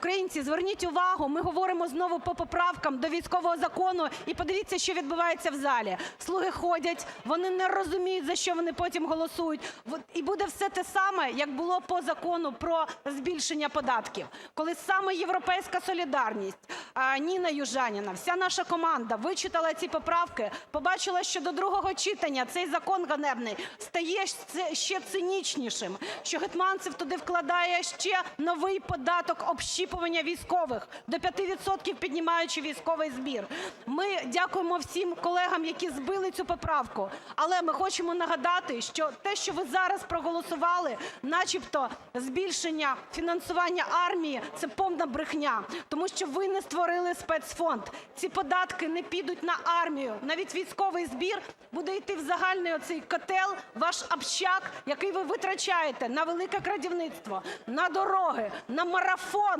Українці, зверніть увагу, ми говоримо знову по поправкам до військового закону, і подивіться, що відбувається в залі. "Слуги" ходять, вони не розуміють, за що вони потім голосують. І буде все те саме, як було по Закону про збільшення податків, коли саме "Європейська солідарність", Ніна Южаніна, вся наша команда вичитала ці поправки, побачила, що до другого читання цей закон ганебний стає ще- цинічнішим, що Гетманцев туди вкладає ще новий податок общіпування військових до 5 відсотків, піднімаючи військовий збір. Ми дякуємо всім колегам, які збили цю поправку, але ми хочемо нагадати, що те, що ви зараз проголосували, начебто збільшення фінансування армії, це повна брехня, тому що ви не створили спецфонд. Ці податки не підуть на армію, навіть військовий збір буде йти в загальний оцей котел, ваш общак, який ви витрачаєте на велике крадівництво, на дороги, на марафон.